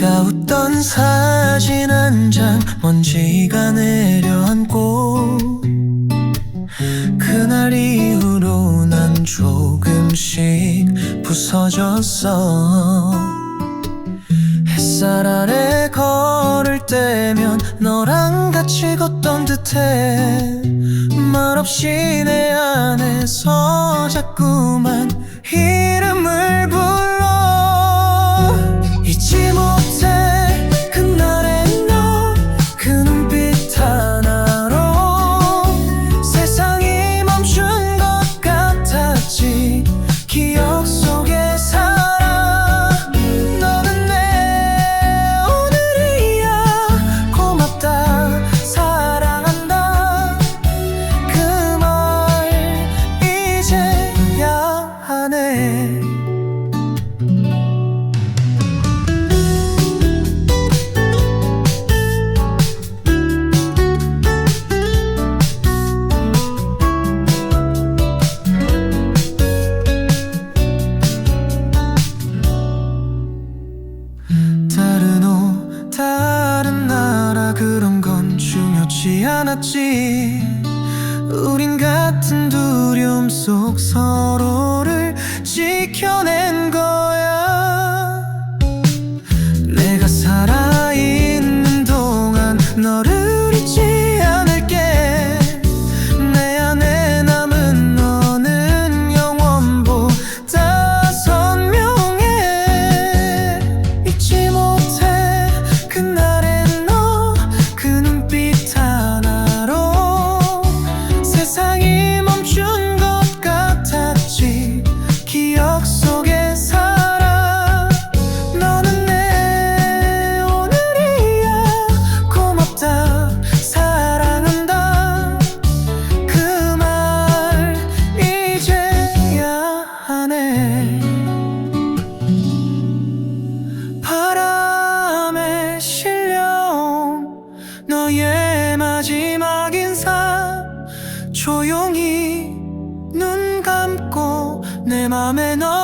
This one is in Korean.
네가 웃던 사진 한 장 먼지가 내려앉고 그날 이후로 난 조금씩 부서졌어. 햇살 아래 걸을 때면 너랑 같이 걷던 듯해. 말없이 내 안에서 자꾸만 이름을 불러 그런 건 중요치 않았지. 우린 같은 두려움 속 서로를 지켜낸 거야. 내가 살아있는 동안 너를 조용히 눈 감고 내 맘에 너